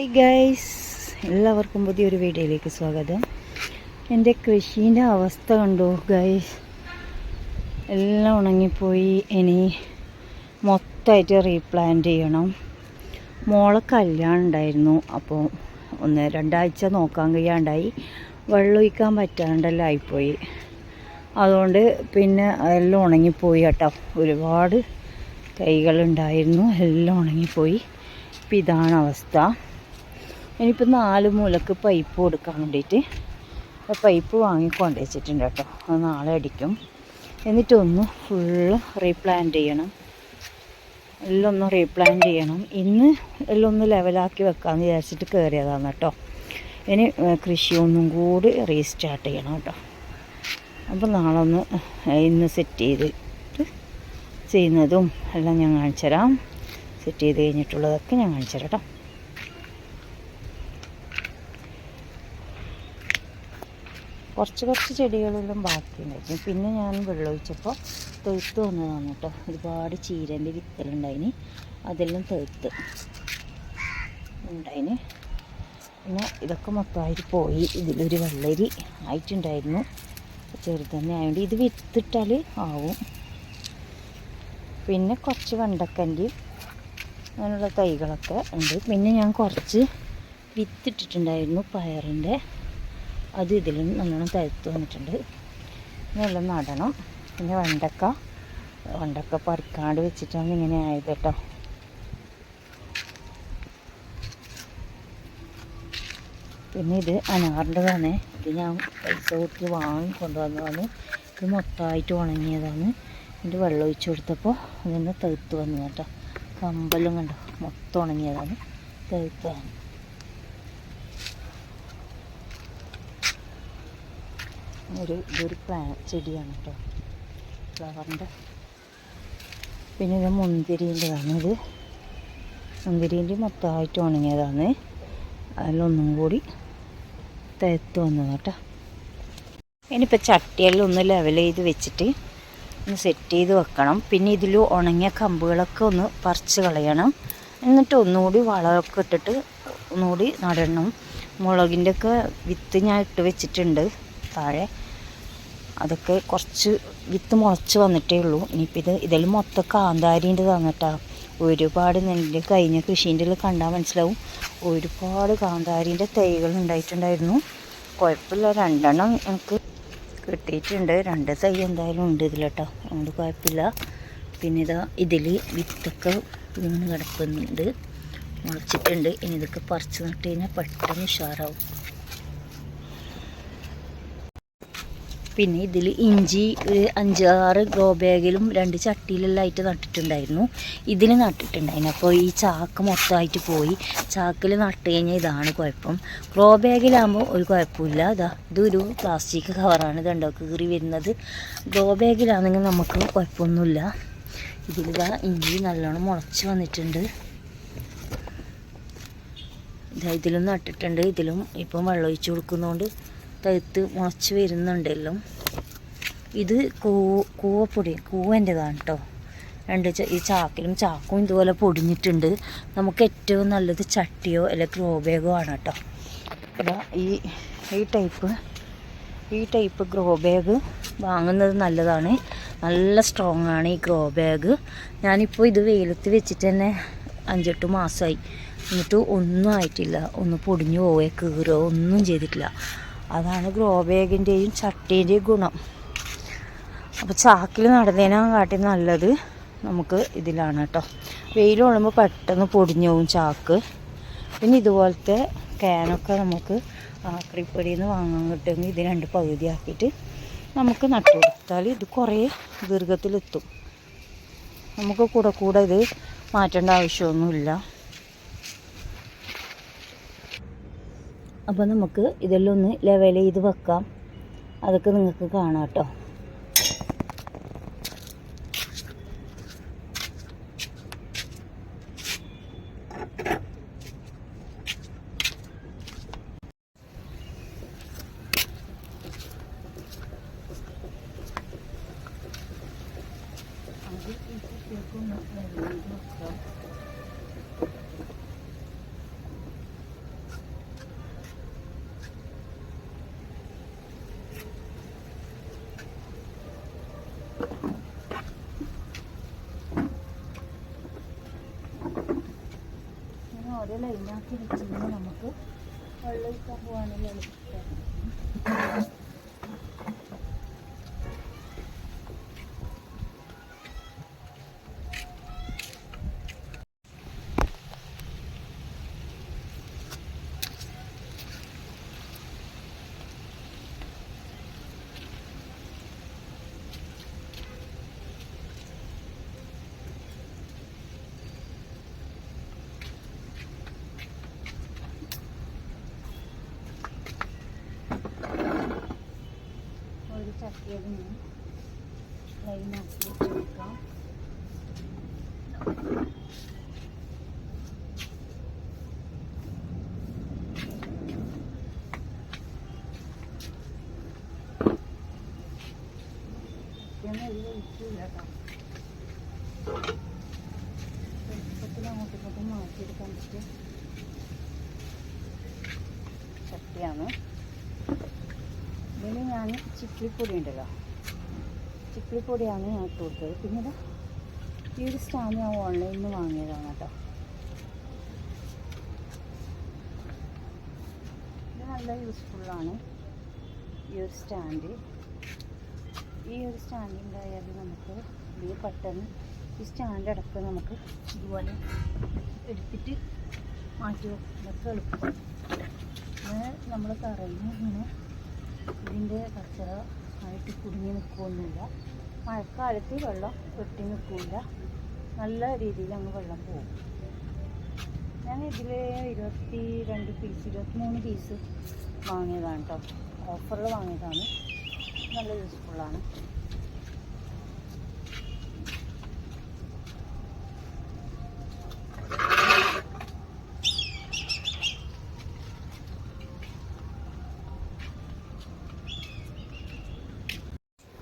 Hi guys എല്ലാവർക്കും പുതിയൊരു വീഡിയോയിലേക്ക് സ്വാഗതം. എന്റെ കൃഷീന്റെ അവസ്ഥ കണ്ടോ ഗൈസ് എല്ലാം ഉണങ്ങിപ്പോയി. ഇനി മൊത്തമായിട്ട് റീപ്ലാന്റ് ചെയ്യണം. മോളെ കല്യാണം ഉണ്ടായിരുന്നു. അപ്പോൾ ഒന്ന് രണ്ടാഴ്ച നോക്കാൻ കഴിയാണ്ടായി. വെള്ളം ഒഴിക്കാൻ പറ്റാണ്ടെല്ലാം ആയിപ്പോയി. അതുകൊണ്ട് പിന്നെ എല്ലാം ഉണങ്ങിപ്പോയി കേട്ടോ. ഒരുപാട് തൈകളുണ്ടായിരുന്നു. എല്ലാം ഉണങ്ങിപ്പോയി. ഇപ്പം ഇതാണ് അവസ്ഥ. ഇനിയിപ്പോൾ നാല് മൂലക്ക് പൈപ്പ് കൊടുക്കാൻ വേണ്ടിയിട്ട് പൈപ്പ് വാങ്ങിക്കൊണ്ട് വെച്ചിട്ടുണ്ട് കേട്ടോ. അത് നാളെ അടിക്കും. എന്നിട്ടൊന്ന് ഫുള്ള് റീപ്ലാന്റ് ചെയ്യണം. എല്ലാം ഒന്ന് റീപ്ലാന്റ് ചെയ്യണം. ഇന്ന് എല്ലാം ഒന്ന് ലെവലാക്കി വെക്കാമെന്ന് വിചാരിച്ചിട്ട് കയറിയതാണ് കേട്ടോ. ഇനി കൃഷി ഒന്നും കൂടി റീസ്റ്റാർട്ട് ചെയ്യണം കേട്ടോ. അപ്പോൾ നാളെ ഒന്ന് ഇന്ന് സെറ്റ് ചെയ്തിട്ട് ചെയ്യുന്നതും എല്ലാം ഞാൻ കാണിച്ചു തരാം സെറ്റ് ചെയ്ത് കഴിഞ്ഞിട്ടുള്ളതൊക്കെ ഞാൻ കാണിച്ചു തരാം കേട്ടോ. കുറച്ച് കുറച്ച് ചെടികളെല്ലാം ബാക്കിയുണ്ടായിരുന്നു. പിന്നെ ഞാൻ വെള്ളമൊഴിച്ചപ്പോൾ തെഴുത്ത് വന്നതാണ് കേട്ടോ. ഒരുപാട് ചീരന്റെ വിത്തലുണ്ടായിന്. അതെല്ലാം തെഴുത്ത് ഉണ്ടായിന്. പിന്നെ ഇതൊക്കെ മൊത്തമായിട്ട് പോയി. ഇതിലൊരു വെള്ളരി ആയിട്ടുണ്ടായിരുന്നു. ചെറുതന്നെ ആയതുകൊണ്ട് ഇത് വിത്തിട്ടാൽ ആവും. പിന്നെ കുറച്ച് വെണ്ടക്കന്റെയും അങ്ങനെയുള്ള തൈകളൊക്കെ ഉണ്ട്. പിന്നെ ഞാൻ കുറച്ച് വിത്തിട്ടിട്ടുണ്ടായിരുന്നു പയറിന്റെ അത് ഇതിലും നല്ലോണം തഴുത്ത് വന്നിട്ടുണ്ട്. വെള്ളം നടണം. പിന്നെ വെണ്ടക്ക. വെണ്ടക്ക പറിക്കാണ്ട് വെച്ചിട്ടാണ് ഇങ്ങനെ ആയത് കേട്ടോ പിന്നെ ഇത് അനാറിന്റെതാണ്. ഇത് ഞാൻ പൈസ കൊടുത്ത് വാങ്ങി കൊണ്ടുവന്നതാണ്. ഇത് മൊത്തമായിട്ട് ഉണങ്ങിയതാണ്. ഇതിന്റെ വെള്ളം ഒഴിച്ചു കൊടുത്തപ്പോൾ അതിന് തെഴുത്ത് വന്നു കേട്ടോ കമ്പലും കണ്ടോ? മൊത്തം ഉണങ്ങിയതാണ്. തെഴുത്താണ് ഒരു ഇതൊരു പ്ലാ ചെടിയാണ് കേട്ടോ ഫ്ലവറിന്റെ. പിന്നെ ഇത് മുന്തിരീന്റെതാണ് ഇത്. മുന്തിരീന്റെ മൊത്തമായിട്ട് ഉണങ്ങിയതാണ്. അതിലൊന്നും കൂടി തേത്ത് വന്നത് കേട്ടോ ഇനിയിപ്പോൾ ചട്ടിയെല്ലാം ഒന്ന് ലെവൽ ചെയ്ത് വെച്ചിട്ട് ഒന്ന് സെറ്റ് ചെയ്ത് വെക്കണം. പിന്നെ ഇതിൽ ഉണങ്ങിയ കമ്പുകളൊക്കെ ഒന്ന് പറിച്ച് കളയണം. എന്നിട്ട് ഒന്നുകൂടി വളമൊക്കെ ഇട്ടിട്ട് ഒന്നുകൂടി നടണം. മുളകിന്റെ ഒക്കെ വിത്ത് ഞാൻ ഇട്ട് വെച്ചിട്ടുണ്ട് താഴെ. അതൊക്കെ കുറച്ച് വിത്ത് മുളച്ച് വന്നിട്ടേ ഉള്ളൂ. ഇനിയിപ്പോൾ ഇത് ഇതിൽ മൊത്തം കാന്താരിന്റെ തന്നിട്ടാ ഒരുപാട് നെല്ല് കഴിഞ്ഞ കൃഷീന്റെ കണ്ടാൽ മനസ്സിലാവും. ഒരുപാട് കാന്താരിന്റെ തൈകൾ ഉണ്ടായിട്ടുണ്ടായിരുന്നു. കുഴപ്പമില്ല. രണ്ടെണ്ണം എനിക്ക് കിട്ടിയിട്ടുണ്ട്. രണ്ട് തൈ എന്തായാലും ഉണ്ട് ഇതിൽ കേട്ടോ അതുകൊണ്ട് കുഴപ്പമില്ല. പിന്നെ ഇതാ ഇതിൽ വിത്തൊക്കെ വീണ് കിടക്കുന്നുണ്ട്. മുളച്ചിട്ടുണ്ട്. ഇനി ഇതൊക്കെ പറിച്ച് നട്ട് കഴിഞ്ഞാൽ പെട്ടെന്ന് ഉഷാറാവും. പിന്നെ ഇതിൽ ഇഞ്ചി ഒരു അഞ്ചാറ് ഗ്രോ ബാഗിലും രണ്ട് ചട്ടിയിലെല്ലാം ആയിട്ട് നട്ടിട്ടുണ്ടായിരുന്നു. ഇതിൽ നട്ടിട്ടുണ്ടായിരുന്നു. അപ്പോൾ ഈ ചാക്ക് മൊത്തമായിട്ട് പോയി. ചാക്കിൽ നട്ട് കഴിഞ്ഞാൽ ഇതാണ് കുഴപ്പം. ഗ്രോ ബാഗിലാകുമ്പോൾ ഒരു കുഴപ്പമില്ല. ഇതാ ഇതൊരു പ്ലാസ്റ്റിക് കവറാണ് ഇതുണ്ടോ? കീറി വരുന്നത്. ഗ്രോ ബാഗിലാണെങ്കിൽ നമുക്ക് കുഴപ്പമൊന്നുമില്ല. ഇതിലിതാ ഇഞ്ചി നല്ലോണം മുളച്ച് വന്നിട്ടുണ്ട്. ഇതാ ഇതിലും നട്ടിട്ടുണ്ട്. ഇതിലും ഇപ്പം വെള്ളം കൊടുക്കുന്നതുകൊണ്ട് തഴുത്ത് മുളച്ച് വരുന്നുണ്ടല്ലോ. ഇത് കൂ കൂവപ്പൊടി കൂവന്റെതാണ് കേട്ടോ രണ്ട് ഈ ചാക്കിലും ചാക്കും ഇതുപോലെ പൊടിഞ്ഞിട്ടുണ്ട്. നമുക്ക് ഏറ്റവും നല്ലത് ചട്ടിയോ അല്ലെങ്കിൽ ഗ്രോ ബാഗോ ആണ് കേട്ടോ അതാ ഈ ഈ ടൈപ്പ് ഈ ടൈപ്പ് ഗ്രോ ബാഗ് വാങ്ങുന്നത് നല്ലതാണ്. നല്ല സ്ട്രോങ് ആണ് ഈ ഗ്രോ ബാഗ് ഞാനിപ്പോൾ ഇത് വെയിലത്ത് വെച്ചിട്ട് തന്നെ അഞ്ചെട്ട് മാസമായി എന്നിട്ട് ഒന്നും ആയിട്ടില്ല. ഒന്ന് പൊടിഞ്ഞു പോവുകയോ കീറുകയോ ഒന്നും ചെയ്തിട്ടില്ല. അതാണ് ഗ്രോ ബാഗിന്റെയും ചട്ടീന്റെയും ഗുണം അപ്പോൾ ചാക്കിൽ നടന്നതിനാ കാട്ടി നല്ലത്. നമുക്ക് ഇതിലാണ് കേട്ടോ വെയിൽ കൊള്ളുമ്പോൾ പെട്ടെന്ന് പൊടിഞ്ഞു പോകും ചാക്ക്. പിന്നെ ഇതുപോലത്തെ ക്യാനൊക്കെ നമുക്ക് ആക്രിപ്പൊടിയിൽ നിന്ന് വാങ്ങാൻ കിട്ടുമെങ്കിൽ ഇത് രണ്ട് പകുതിയാക്കിയിട്ട് നമുക്ക് നട്ടു കൊടുത്താൽ ഇത് കുറേ ദീർഘത്തിലെത്തും. നമുക്ക് കൂടെ കൂടെ ഇത് മാറ്റേണ്ട ആവശ്യമൊന്നുമില്ല. അപ്പോൾ നമുക്ക് ഇതെല്ലാം ഒന്ന് ലെവൽ ചെയ്ത് വെക്കാം. അതൊക്കെ നിങ്ങൾക്ക് കാണാം കേട്ടോ. നേരെ ലൈനാക്കി വെച്ചിരുന്ന് നമുക്ക് വെള്ളം ഒഴിക്കാൻ പോകാനുള്ള ഒരു ചട്ടിയിൽ നിന്ന് ലൈനാക്കി വെച്ചെടുക്കാം ഇതൊന്നും ഇതിൽ ഒഴിക്കില്ല കേട്ടോ എളുപ്പത്തിൽ ചട്ടിയാണ്. ഇതിൽ ഞാൻ ചിക്കിളിപ്പൊടി ഉണ്ടല്ലോ. ചിക്കിളിപ്പൊടിയാണ് ഞാൻ ഇട്ട് കൊടുത്തത്. പിന്നീട് ഈ ഒരു സ്റ്റാമ്പ് ഞാൻ ഓൺലൈനിൽ നിന്ന് വാങ്ങിയതാണ് കേട്ടോ. ഇത് നല്ല യൂസ്ഫുള്ളാണ് ഈ ഒരു സ്റ്റാൻഡ് ഈ ഒരു സ്റ്റാൻഡ് നമുക്ക് ഈ പെട്ടെന്ന് ഈ സ്റ്റാൻഡ് നമുക്ക് ഇതുപോലെ എടുത്തിട്ട് മാറ്റി വെക്കുന്നതൊക്കെ എളുപ്പം അങ്ങനെ നമ്മൾ തറയിൽ ഇങ്ങനെ ഇതിന്റെ കച്ചറ ആയിട്ട് കുടുങ്ങി നിൽക്കുകയൊന്നുമില്ല മഴക്കാലത്ത് വെള്ളം കെട്ടി നിൽക്കില്ല നല്ല രീതിയിൽ അങ്ങ് വെള്ളം പോകും ഞാൻ ഇതിൽ ഇരുപത്തി രണ്ട് പീസ് ഇരുപത്തി മൂന്ന് പീസ് വാങ്ങിയതാണ് കേട്ടോ ഓഫറിൽ വാങ്ങിയതാണ്. നല്ല യൂസ്ഫുള്ളാണ്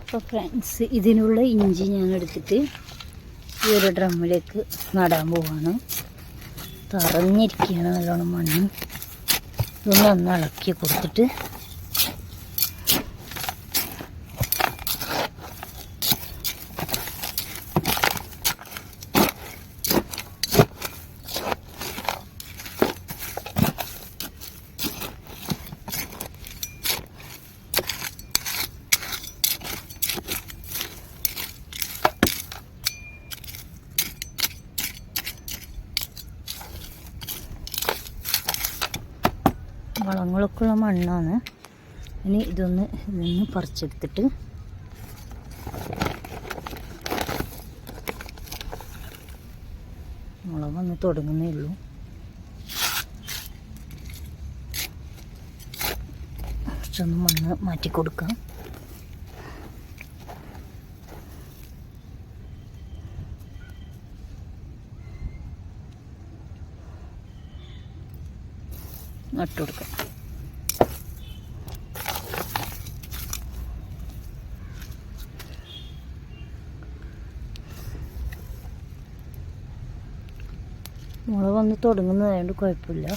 അപ്പോൾ ഫ്രണ്ട്സ് ഇതിനുള്ള ഇഞ്ചി ഞാൻ എടുത്തിട്ട് ഈ ഒരു ഡ്രമ്മിലേക്ക് നടാൻ പോവാണ്. തറഞ്ഞിരിക്കുകയാണ് നല്ലോണം മണ്ണ്. ഇതൊന്ന് അന്ന് ഇളക്കി കൊടുത്തിട്ട് വളങ്ങളൊക്കെ ഉള്ള മണ്ണാണ് ഇനി ഇതൊന്ന് ഇതൊന്ന് പറിച്ചെടുത്തിട്ട് മുളക് വന്ന് തുടങ്ങുന്നേ ഉള്ളൂ. കുറച്ചൊന്ന് മണ്ണ് മാറ്റി കൊടുക്കാം. നട്ടു വന്ന് തുടങ്ങുന്നതായതുകൊണ്ട് കുഴപ്പമില്ല.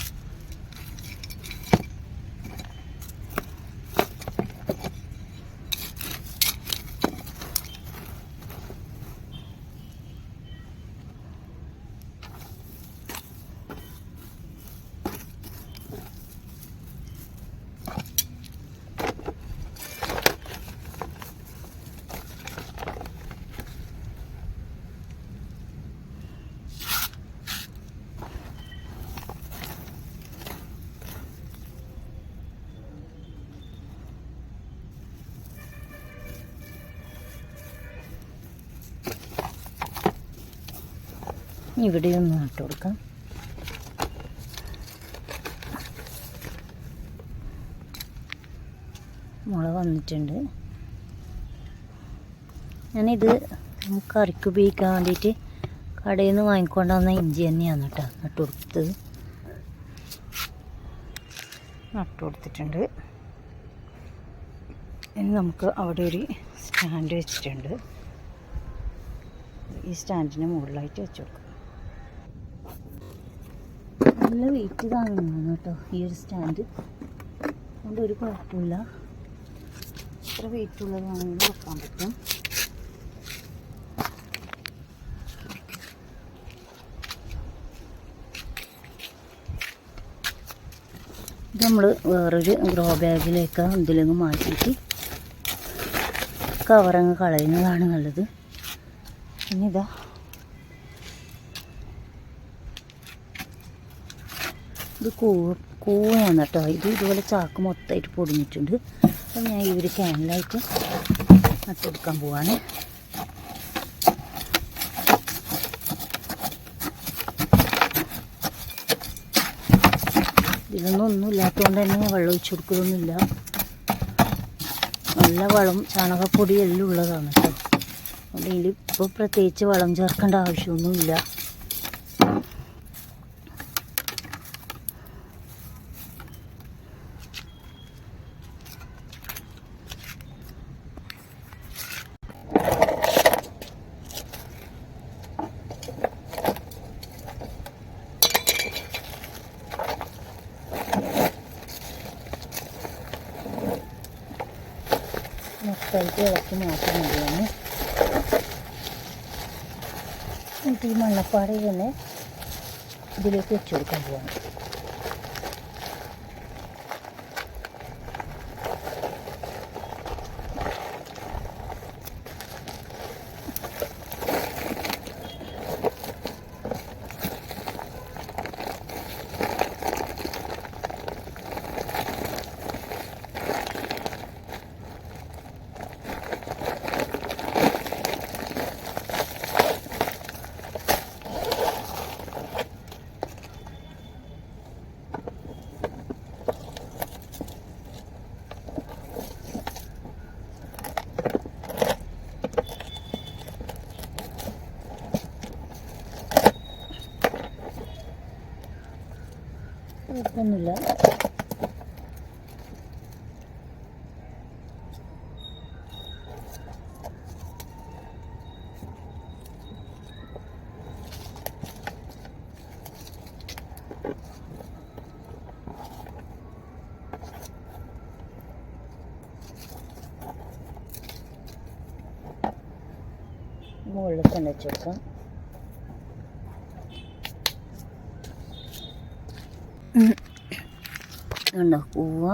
ഇവിടെ ഒന്ന് നട്ടു കൊടുക്കാം. മുള വന്നിട്ടുണ്ട്. ഞാനിത് കറിക്ക് ഉപയോഗിക്കാൻ വേണ്ടിയിട്ട് കടയിൽ നിന്ന് വാങ്ങിക്കൊണ്ട് വന്ന ഇഞ്ചി തന്നെയാണ് കേട്ടോ നട്ടു കൊടുത്തത്. നട്ടു കൊടുത്തിട്ടുണ്ട്. ഇനി നമുക്ക് അവിടെ ഒരു സ്റ്റാൻഡ് വെച്ചിട്ടുണ്ട്. ഈ സ്റ്റാൻഡിന് മുകളിലായിട്ട് വെച്ച് കൊടുക്കാം. നല്ല വെയിറ്റ് താങ്ങുന്നതാണ് കേട്ടോ ഈ ഒരു സ്റ്റാൻഡ് അതുകൊണ്ട് ഒരു കുഴപ്പമില്ല. എത്ര വെയിറ്റ് ഉള്ളതാണെങ്കിലും വെക്കാൻ പറ്റും. നമ്മൾ വേറൊരു ഗ്രോ ബാഗിലേക്ക് ഇതിലങ്ങ് മാറ്റിയിട്ട് കവറങ്ങ് കളയുന്നതാണ് നല്ലത്. പിന്നെ ഇതാ കൂവ കൂവാണ് കേട്ടോ. ഇത് ഇതുപോലെ ചാക്ക് മൊത്തമായിട്ട് പൊടിഞ്ഞിട്ടുണ്ട്. അപ്പം ഞാൻ ഒരു ക്യാനിലായിട്ട് നട്ടെടുക്കാൻ പോവാണ്. ഇതിലൊന്നും ഒന്നും ഇല്ലാത്തതുകൊണ്ട് തന്നെ വെള്ളം ഒഴിച്ചു കൊടുക്കലൊന്നുമില്ല. നല്ല വളം ചാണകപ്പൊടി എല്ലാം ഉള്ളതാണ് കേട്ടോ. അതുകൊണ്ട് ഇതിൽ ഇപ്പോൾ പ്രത്യേകിച്ച് വളം ചേർക്കേണ്ട ആവശ്യമൊന്നുമില്ല. മൊത്തമായിട്ട് ഇളക്കി മാറ്റാൻ മതിയാണ് എന്നിട്ട് ഈ മണ്ണപ്പാടയിൽ തന്നെ ഇതിലേക്ക് വെച്ച് കൊടുക്കാൻ പോവാണ് കുഴപ്പമൊന്നുമില്ല മുകളിൽ തന്നെ വെച്ചേക്കാം ഇതുണ്ടോ പൂവ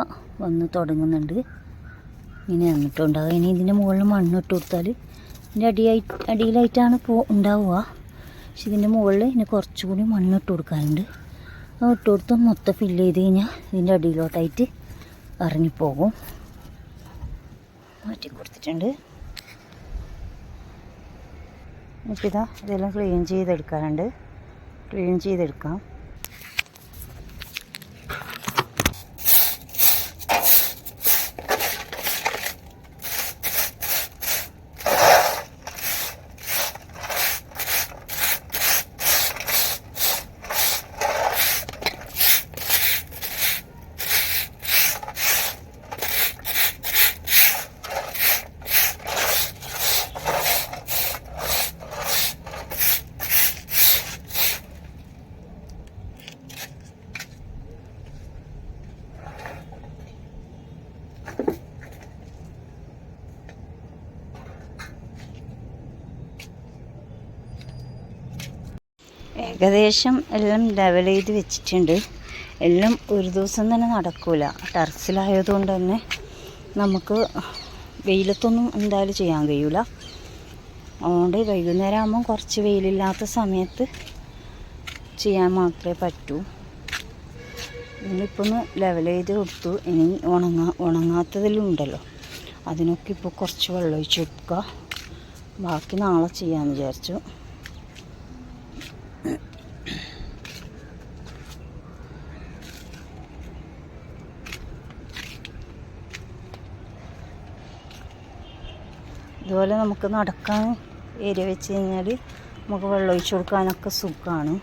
വന്ന് തുടങ്ങുന്നുണ്ട്. ഇങ്ങനെ വന്നിട്ടുണ്ടാകുക ഇനി ഇതിന്റെ മുകളിൽ മണ്ണിട്ട് കൊടുത്താൽ ഇതിന്റെ അടിയായി അടിയിലായിട്ടാണ് പോ ഉണ്ടാവുക. പക്ഷെ ഇതിന്റെ മുകളിൽ ഇനി കുറച്ചുകൂടി മണ്ണിട്ട് കൊടുക്കാനുണ്ട്. അത് ഇട്ട് കൊടുത്ത് മൊത്തം ഫില്ല് ചെയ്ത് കഴിഞ്ഞാൽ ഇതിന്റെ അടിയിലോട്ടായിട്ട് ഇറങ്ങിപ്പോകും. മാറ്റി കൊടുത്തിട്ടുണ്ട്. ഇതാ ഇതെല്ലാം ക്ലീൻ ചെയ്തെടുക്കാനുണ്ട്. ക്ലീൻ ചെയ്തെടുക്കാം. ഏകദേശം എല്ലാം ലെവൽ ചെയ്ത് വെച്ചിട്ടുണ്ട്. എല്ലാം ഒരു ദിവസം തന്നെ നടക്കൂല. ടെറസിലായതുകൊണ്ട് തന്നെ നമുക്ക് വെയിലത്തൊന്നും എന്തായാലും ചെയ്യാൻ കഴിയൂല. അതുകൊണ്ട് വൈകുന്നേരം ആകുമ്പം കുറച്ച് വെയിലില്ലാത്ത സമയത്ത് ചെയ്യാൻ മാത്രമേ പറ്റൂ. ഇന്നിപ്പോൾ ഒന്ന് ലെവൽ ചെയ്ത് കൊടുത്തു. ഇനി ഉണങ്ങാ ഉണങ്ങാത്തതിലും ഉണ്ടല്ലോ അതിനൊക്കെ ഇപ്പോൾ കുറച്ച് വെള്ളം ഒഴിച്ച് കൊടുക്കുക. ബാക്കി നാളെ ചെയ്യാമെന്ന് വിചാരിച്ചു. ഇതുപോലെ നമുക്ക് നടക്കാൻ ഏരിയ വെച്ച് കഴിഞ്ഞാൽ നമുക്ക് വെള്ളം ഒഴിച്ചു കൊടുക്കാനൊക്കെ സുഖമാണ്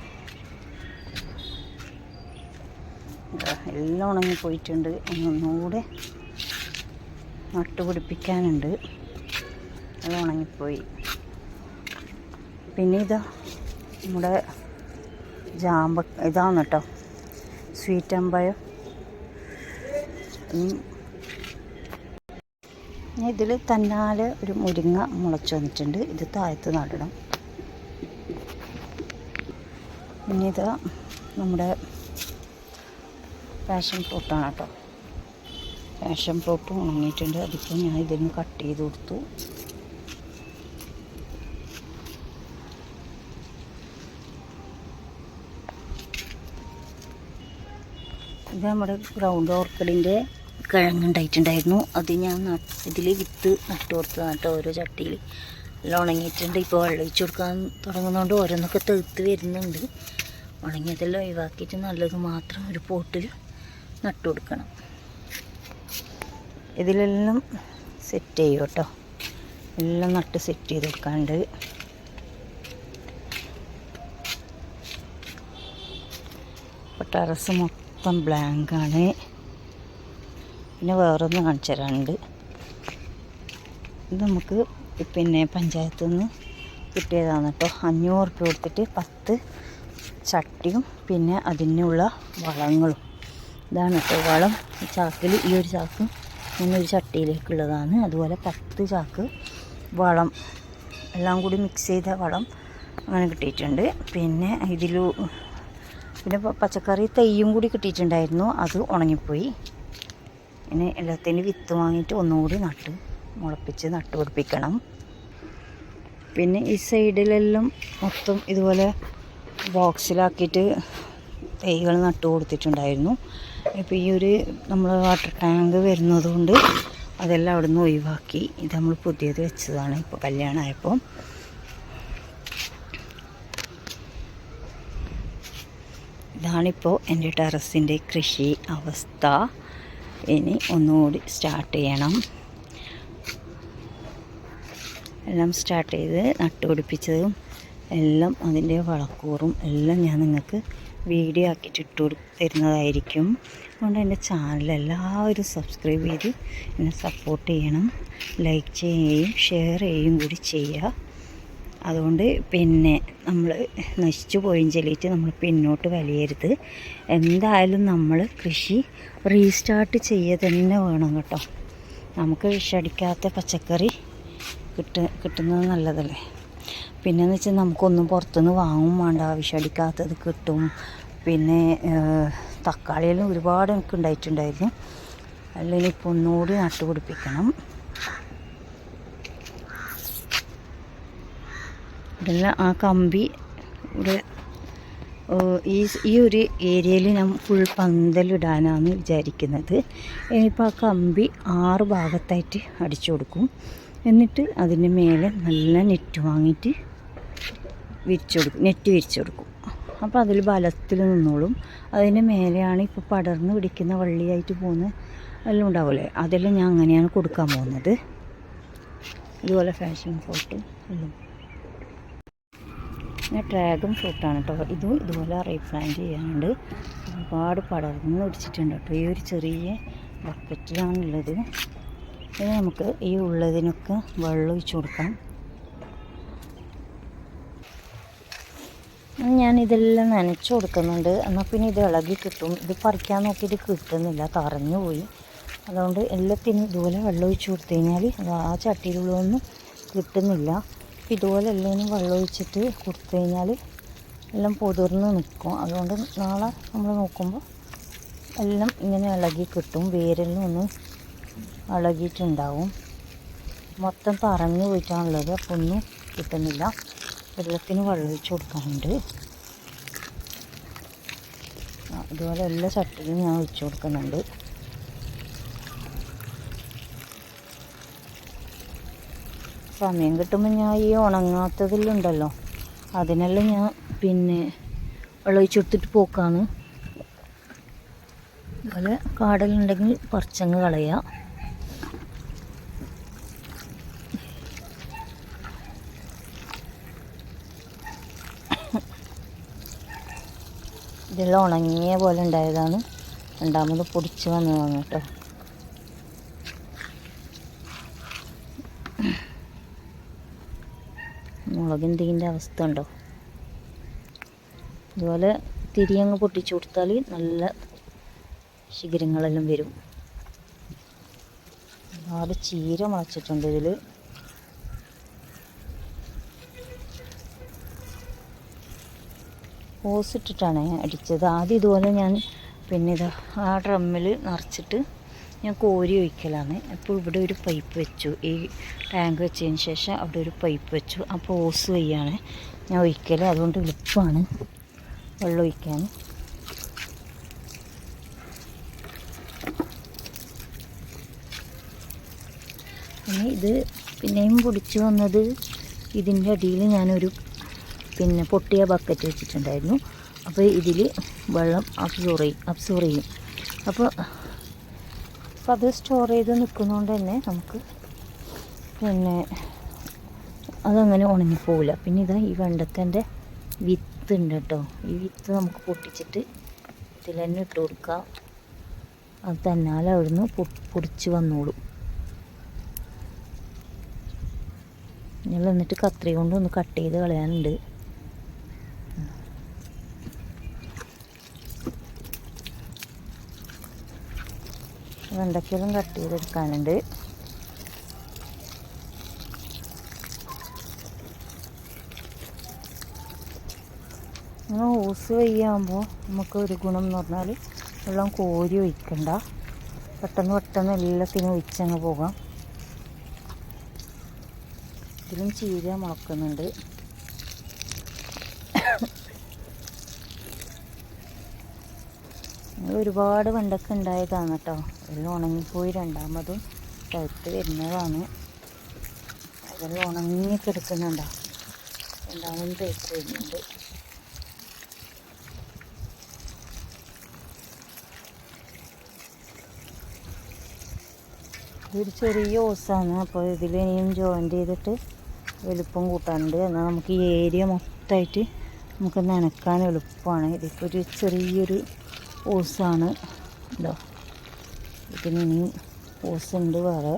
എല്ലാം ഉണങ്ങിപ്പോയിട്ടുണ്ട് ഇനി ഒന്നുകൂടെ നട്ടുപിടിപ്പിക്കാനുണ്ട് അത് ഉണങ്ങിപ്പോയി. പിന്നെ ഇതാ നമ്മുടെ ജാമ്പ ഇതാണ് കേട്ടോ. സ്വീറ്റ് അമ്പയം ഇതിൽ തന്നാലെ ഒരു മുരിങ്ങ മുളച്ച് വന്നിട്ടുണ്ട്. ഇത് താഴത്ത് നടണം. പിന്നെ ഇത് നമ്മുടെ പാഷൻ ഫ്രൂട്ടാണ് കേട്ടോ. പാഷൻ ഫ്രൂട്ട് ഉണങ്ങിയിട്ടുണ്ട്. അതിപ്പോൾ ഞാൻ ഇതിന് കട്ട് ചെയ്ത് കൊടുത്തു. ഇത് നമ്മുടെ ഗ്രൗണ്ട് ഓർക്കിഡിന്റെ കിഴങ്ങുണ്ടായിട്ടുണ്ടായിരുന്നു. അത് ഞാൻ ഇതിൽ വിത്ത് നട്ടു കേട്ടോ ഓരോ ചട്ടിയിൽ എല്ലാം ഉണങ്ങിയിട്ടുണ്ട്. ഇപ്പോൾ വെള്ളം ഒഴിച്ച് കൊടുക്കാൻ തുടങ്ങുന്നതുകൊണ്ട് ഓരോന്നൊക്കെ തീർത്ത് വരുന്നുണ്ട്. ഉണങ്ങിയതെല്ലാം ഒഴിവാക്കിയിട്ട് നല്ലത് മാത്രം ഒരു പോട്ടിൽ നട്ടു കൊടുക്കണം. ഇതിലെല്ലാം സെറ്റ് ചെയ്യും കേട്ടോ. എല്ലാം നട്ട് സെറ്റ് ചെയ്ത് കൊടുക്കാണ്ട്. ഇപ്പോൾ ടെറസ് മൊത്തം ബ്ലാങ്കാണ് പിന്നെ വേറൊന്ന് കാണിച്ചു തരാനുണ്ട് ഇത് നമുക്ക് പിന്നെ പഞ്ചായത്ത് നിന്ന് കിട്ടിയതാണ് കേട്ടോ. അഞ്ഞൂറ് രൂപ കൊടുത്തിട്ട് പത്ത് ചട്ടിയും പിന്നെ അതിനുള്ള വളങ്ങളും. ഇതാണ് കേട്ടോ വളം. ചാക്കിൽ ഈ ഒരു ചാക്ക് ഒരു ചട്ടിയിലേക്കുള്ളതാണ്. അതുപോലെ പത്ത് ചാക്ക് വളം. എല്ലാം കൂടി മിക്സ് ചെയ്ത വളം അങ്ങനെ കിട്ടിയിട്ടുണ്ട്. പിന്നെ ഇതിൽ പിന്നെ പച്ചക്കറി തൈയും കൂടി കിട്ടിയിട്ടുണ്ടായിരുന്നു. അത് ഉണങ്ങിപ്പോയി. ഇനി എല്ലാത്തിന്റെ വിത്ത് വാങ്ങിയിട്ട് ഒന്നുകൂടി നട്ട് മുളപ്പിച്ച് നട്ട് പിടിപ്പിക്കണം. പിന്നെ ഈ സൈഡിലെല്ലാം മൊത്തം ഇതുപോലെ ബോക്സിലാക്കിയിട്ട് തൈകൾ നട്ട് കൊടുത്തിട്ടുണ്ടായിരുന്നു. ഇപ്പോൾ ഈ ഒരു നമ്മൾ വാട്ടർ ടാങ്ക് വരുന്നത് കൊണ്ട് അതെല്ലാം അവിടെ നിന്ന് ഒഴിവാക്കി. ഇത് നമ്മൾ പുതിയത് വെച്ചതാണ് ഇപ്പോൾ കല്യാണമായപ്പോൾ ഇതാണിപ്പോൾ എന്റെ ടെറസിന്റെ കൃഷി അവസ്ഥ. ഇനി ഒന്നുകൂടി സ്റ്റാർട്ട് ചെയ്യണം. എല്ലാം സ്റ്റാർട്ട് ചെയ്ത് നട്ടുപിടിപ്പിച്ചതും എല്ലാം അതിന്റെ വളക്കൂറും എല്ലാം ഞാൻ നിങ്ങൾക്ക് വീഡിയോ ആക്കിയിട്ട് ഇട്ട് തരുന്നതായിരിക്കും അതുകൊണ്ട് എന്റെ ചാനൽ എല്ലാവരും സബ്സ്ക്രൈബ് ചെയ്ത് എന്നെ സപ്പോർട്ട് ചെയ്യണം. ലൈക്ക് ചെയ്യുകയും ഷെയർ ചെയ്യുകയും കൂടി ചെയ്യുക. അതുകൊണ്ട് പിന്നെ നമ്മൾ നശിച്ചു പോയും ചൊല്ലിയിട്ട് നമ്മൾ പിന്നോട്ട് വലിയരുത്. എന്തായാലും നമ്മൾ കൃഷി റീസ്റ്റാർട്ട് ചെയ്യുക തന്നെ വേണം കേട്ടോ. നമുക്ക് വിഷടിക്കാത്ത പച്ചക്കറി കിട്ട കിട്ടുന്നത് നല്ലതല്ലേ? പിന്നെന്ന് വെച്ചാൽ നമുക്കൊന്നും പുറത്തുനിന്ന് വാങ്ങും വേണ്ട. വിഷടിക്കാത്തത് കിട്ടും. പിന്നെ തക്കാളിയെല്ലാം ഒരുപാട് എനിക്ക് ഉണ്ടായിട്ടുണ്ടായിരുന്നു. അല്ലെങ്കിൽ ഇപ്പോൾ ഒന്നുകൂടി നട്ടുപിടിപ്പിക്കണം. ഇതെല്ലാം ആ കമ്പി ഇവിടെ ഈ ഈ ഒരു ഏരിയയിൽ ഞാൻ ഫുൾ പന്തലിടാനാണ് വിചാരിക്കുന്നത്. ഇനിയിപ്പോൾ ആ കമ്പി ആറ് ഭാഗത്തായിട്ട് അടിച്ചു കൊടുക്കും. എന്നിട്ട് അതിന് മേലെ നല്ല നെറ്റ് വാങ്ങിയിട്ട് വിരിച്ചു കൊടുക്കും നെറ്റ് വിരിച്ചു കൊടുക്കും. അപ്പോൾ അതിൽ ബലത്തിൽ നിന്നോളും. അതിന് മേലെയാണ് ഇപ്പോൾ പടർന്ന് പിടിക്കുന്ന വള്ളിയായിട്ട് പോകുന്ന എല്ലാം ഉണ്ടാവില്ലേ അതെല്ലാം ഞാൻ അങ്ങനെയാണ് കൊടുക്കാൻ പോകുന്നത്. ഇതുപോലെ ഫാഷൻ ഫോട്ടോ എല്ലാം. പിന്നെ ഡ്രാഗൺ ഫ്രൂട്ടാണ് കേട്ടോ ഇതും ഇതുപോലെ റീപ്ലാന്റ് ചെയ്യാനുണ്ട്. ഒരുപാട് പടർന്ന് പിടിച്ചിട്ടുണ്ട് കേട്ടോ ഈ ഒരു ചെറിയ ബക്കറ്റിലാണുള്ളത് ഇനി നമുക്ക് ഈ ഉള്ളതിനൊക്കെ വെള്ളം ഒഴിച്ച് കൊടുക്കാം. ഞാനിതെല്ലാം നനച്ചു കൊടുക്കുന്നുണ്ട്. എന്നാൽ പിന്നെ ഇത് ഇളകി കിട്ടും. ഇത് പറിക്കാൻ നോക്കിയിട്ട് കിട്ടുന്നില്ല. തറഞ്ഞു പോയി. അതുകൊണ്ട് എല്ലാത്തിനും ഇതുപോലെ വെള്ളം ഒഴിച്ച് കൊടുത്തു കഴിഞ്ഞാൽ ആ ചട്ടിയിലുള്ളതൊന്നും കിട്ടുന്നില്ല. അപ്പം ഇതുപോലെ എല്ലാത്തിനും വെള്ളം ഒഴിച്ചിട്ട് കൊടുത്തു കഴിഞ്ഞാൽ എല്ലാം പൊതിർന്ന് നിൽക്കും. അതുകൊണ്ട് നാളെ നമ്മൾ നോക്കുമ്പോൾ എല്ലാം ഇങ്ങനെ ഇളകി കിട്ടും. വേരെല്ലാം ഒന്ന് ഇളകിയിട്ടുണ്ടാവും. മൊത്തം പറഞ്ഞു പോയിട്ടാണുള്ളത്. അപ്പോൾ ഒന്നും കിട്ടുന്നില്ല. വെള്ളത്തിന് വെള്ളം ഒഴിച്ച് കൊടുക്കാനുണ്ട്. ആ, ഇതുപോലെ എല്ലാ ചട്ടിയിലും ഞാൻ ഒഴിച്ചു കൊടുക്കുന്നുണ്ട്. സമയം കിട്ടുമ്പോൾ ഞാൻ ഈ ഉണങ്ങാത്തതിലുണ്ടല്ലോ. അതിനെല്ലാം ഞാൻ പിന്നെ വെള്ളം ഒഴിച്ച് കൊടുത്തിട്ട് പോക്കാണ്. അതുപോലെ കാടലുണ്ടെങ്കിൽ പറിച്ചങ്ങ് കളയുക ഇതെല്ലാം ഉണങ്ങിയ പോലെ ഉണ്ടായതാണ്. രണ്ടാമത് പൊടിച്ച് വന്നതാണ് കേട്ടോ. മുളകിന്റെ അവസ്ഥ ഉണ്ടോ? ഇതുപോലെ തിരിയങ്ങ് പൊട്ടിച്ചു കൊടുത്താൽ നല്ല ശിഖരങ്ങളെല്ലാം വരും. ഒരുപാട് ചീര മുളച്ചിട്ടുണ്ട് ഇതിൽ ഓസിട്ടിട്ടാണ് അടിച്ചത്. ആദ്യം ഇതുപോലെ ഞാൻ പിന്നെ ഇതാ ആ ഡ്രമ്മിൽ നിറച്ചിട്ട് ഞാൻ കോരി ഒഴിക്കലാണ്. അപ്പോൾ ഇവിടെ ഒരു പൈപ്പ് വെച്ചു. ഈ ടാങ്ക് വെച്ചതിന് ശേഷം അവിടെ ഒരു പൈപ്പ് വെച്ചു. അപ്പോൾ ഓസ് വയ്യാണ് ഞാൻ ഒഴിക്കൽ അതുകൊണ്ട് എളുപ്പമാണ് വെള്ളം ഒഴിക്കാൻ. പിന്നെ ഇത് പിന്നെയും പൊടിച്ചു വന്നത് ഇതിന്റെ അടിയിൽ ഞാനൊരു പിന്നെ പൊട്ടിയ ബക്കറ്റ് വെച്ചിട്ടുണ്ടായിരുന്നു. അപ്പോൾ ഇതിൽ വെള്ളം അബ്സോർ ചെയ്യും അബ്സോർ ചെയ്യും. അപ്പോൾ അപ്പോൾ അത് സ്റ്റോർ ചെയ്ത് നിൽക്കുന്നതുകൊണ്ട് തന്നെ നമുക്ക് പിന്നെ അതങ്ങനെ ഉണങ്ങിപ്പോവില്ല പിന്നെ ഇതാ ഈ വെണ്ടക്കന്റെ വിത്ത് ഉണ്ട് കേട്ടോ ഈ വിത്ത് നമുക്ക് പൊട്ടിച്ചിട്ട് ഇതിൽ തന്നെ ഇട്ട് കൊടുക്കാം. അത് തന്നാലെ അവിടുന്ന് പൊടിച്ച് വന്നോളും. ഞങ്ങൾ എന്നിട്ട് കത്രി കൊണ്ട് ഒന്ന് കട്ട് ചെയ്ത് കളയാനുണ്ട്. വെണ്ടയ്ക്കെല്ലാം കട്ട് ചെയ്തെടുക്കാനുണ്ട്. ഇങ്ങനെ ഓസ് വയ്യാകുമ്പോൾ നമുക്ക് ഒരു ഗുണം എന്ന് പറഞ്ഞാൽ വെള്ളം കോരി ഒഴിക്കണ്ട. പെട്ടെന്ന് പെട്ടെന്ന് എല്ലാത്തിനും ഒഴിച്ചങ്ങ് പോകാം. ഇതിലും ചീര മുളക്കുന്നുണ്ട്. ഒരുപാട് വെണ്ടക്ക ഉണ്ടായതാണ് കേട്ടോ എല്ലാം ഉണങ്ങിപ്പോയി രണ്ടാമതും കഴുത്ത് വരുന്നതാണ്. അതെല്ലാം ഉണങ്ങി കിടക്കുന്നുണ്ടോ? രണ്ടാമതും തേച്ച് വരുന്നുണ്ട്. ഇതൊരു ചെറിയ ഓസാണ്. അപ്പോൾ ഇതിൽ ഇനിയും ജോയിന്റ് ചെയ്തിട്ട് വലുപ്പം കൂട്ടാനുണ്ട്. എന്നാൽ നമുക്ക് ഈ ഏരിയ മൊത്തമായിട്ട് നമുക്ക് നനക്കാൻ എളുപ്പമാണ്. ഇതിപ്പോൾ ഒരു ചെറിയൊരു ഓസാണ്. ഇതോ. ഇതിന് ഇനി ഓസ് ഉണ്ട് വേറെ.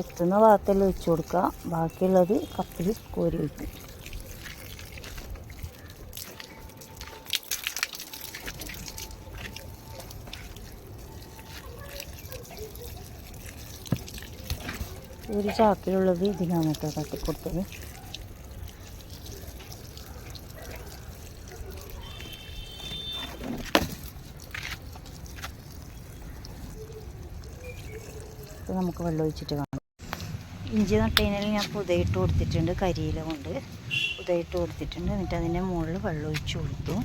എത്തുന്ന ഭാഗത്തെല്ലാം ഒഴിച്ചു കൊടുക്കുക ബാക്കിയുള്ളത് കപ്പിൽ കോരി വയ്ക്കും ഒരു ചാക്കിലുള്ളത് ഇതിനാണ് കേട്ടോ തട്ടിക്കൊടുത്തത്. നമുക്ക് വെള്ളം ഒഴിച്ചിട്ട് കാണാം. ഇഞ്ചി നട്ടതിനാൽ ഞാൻ പുതയിട്ട് കൊടുത്തിട്ടുണ്ട് കരിയില കൊണ്ട്. പുതയിട്ട് കൊടുത്തിട്ടുണ്ട് എന്നിട്ട് അതിന്റെ മുകളിൽ വെള്ളം ഒഴിച്ചു കൊടുത്തു.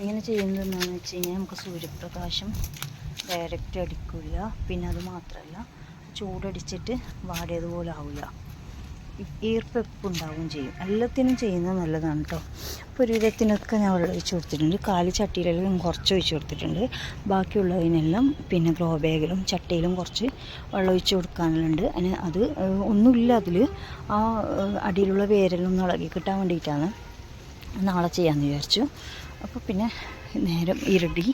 ഇങ്ങനെ ചെയ്യുന്നത് എന്താണെന്ന് വെച്ച് കഴിഞ്ഞാൽ നമുക്ക് സൂര്യപ്രകാശം ഡയറക്റ്റ് അടിക്കില്ല. പിന്നെ അത് മാത്രമല്ല ചൂടടിച്ചിട്ട് വാടിയതുപോലെ ആവില്ല. ഈർപ്പെപ്പ് ഉണ്ടാവുകയും ചെയ്യും. എല്ലാത്തിനും ചെയ്യുന്നത് നല്ലതാണ് കേട്ടോ അപ്പോൾ ഒരു വിധത്തിനൊക്കെ ഞാൻ വെള്ളം ഒഴിച്ച് കൊടുത്തിട്ടുണ്ട്. കാൽ ചട്ടിയിലെല്ലാം കുറച്ച് ഒഴിച്ച് കൊടുത്തിട്ടുണ്ട്. ബാക്കിയുള്ളതിനെല്ലാം പിന്നെ ഗ്രോ ബാഗിലും ചട്ടിയിലും കുറച്ച് വെള്ളം ഒഴിച്ച് കൊടുക്കാനുണ്ട്. അതിന് അത് ഒന്നുമില്ല അതിൽ. ആ അടിയിലുള്ള വേരെല്ലാം ഇളകി കിട്ടാൻ വേണ്ടിയിട്ടാണ് നാളെ ചെയ്യാമെന്ന് വിചാരിച്ചു. അപ്പോൾ പിന്നെ നേരം ഇരടി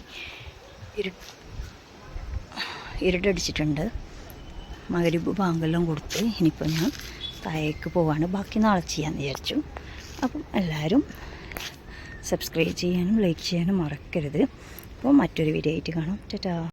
ഇരു ഇരുട്ടടിച്ചിട്ടുണ്ട് പാങ്കെല്ലാം ബാങ്കെല്ലാം കൊടുത്ത് ഇനിയിപ്പോൾ ഞാൻ താഴേക്ക് പോവാണ്. ബാക്കി നാളെ ചെയ്യാമെന്ന് വിചാരിച്ചു. അപ്പം എല്ലാവരും സബ്സ്ക്രൈബ് ചെയ്യാനും ലൈക്ക് ചെയ്യാനും മറക്കരുത്. അപ്പോൾ മറ്റൊരു വീഡിയോ ആയിട്ട് കാണാം. ടാറ്റാ.